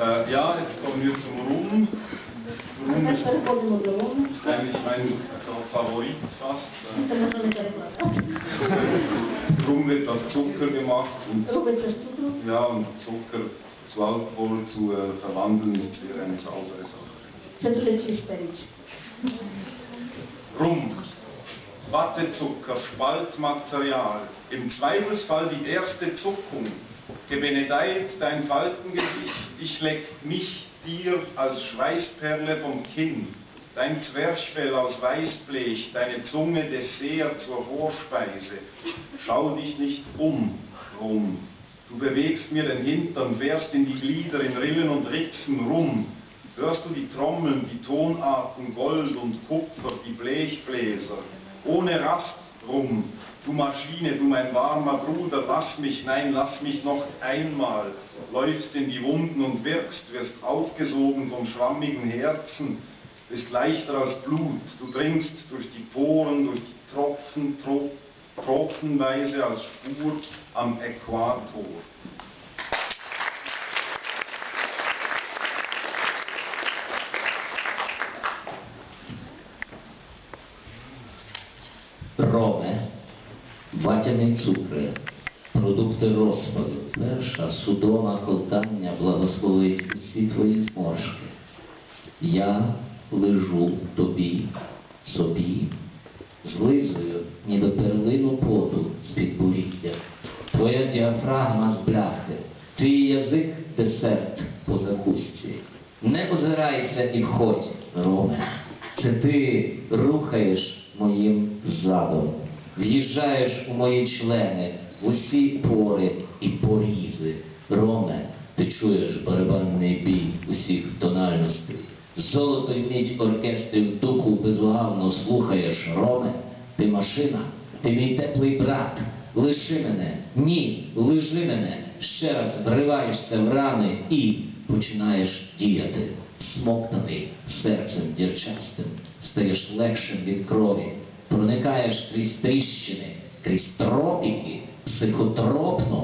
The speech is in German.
Äh, ja, jetzt kommen wir zum Rum. Rum ist eigentlich mein Favorit fast. Rum wird aus Zucker gemacht. Rum wird aus Und, ja, und Zucker zu Alkohol zu äh, verwandeln ist sehr eine saubere Sache. Rum, Wattezucker, Spaltmaterial, im Zweifelsfall die erste Zuckung. Gebenedeit dein Faltengesicht, ich leck mich dir als Schweißperle vom Kinn. Dein Zwerchfell aus Weißblech, deine Zunge Dessert zur Vorspeise. Schau dich nicht um, Rum. Du bewegst mir den Hintern, fährst in die Glieder, in Rillen und Ritzen rum. Hörst du die Trommeln, die Tonarten Gold und Kupfer, die Blechbläser, ohne Rast rum. Du Maschine, du mein warmer Bruder, lass mich, nein, lass mich noch einmal. Läufst in die Wunden und wirkst, wirst aufgesogen vom schwammigen Herzen, bist leichter als Blut. Du dringst durch die Poren, durch die Tropfen, Trop tropfenweise als Spur am Äquator. Роме, ватяні цукри, продукти розпаду, перша судома ковтання благословить усі твої зморшки. Я лежу тобі, собі, злизую, ніби перлину поту з підборіддя. Твоя діафрагма з бляхи, твій язик десерт по закусці. Не озирайся і входь, Роме. Це ти рухаєш моїм задом, в'їжджаєш у мої члени, в усі пори і порізи. Роме, ти чуєш барабанний бій усіх тональностей. Золото й мідь оркестрів духу безугавно слухаєш, Роме, ти машина, ти мій теплий брат. Лиши мене, ні, лежи мене, ще раз вриваєшся в рани і починаєш діяти. Смоктаний серцем дірчастим, стаєш легшим від крові, проникаєш крізь тріщини, крізь тропіки, психотропно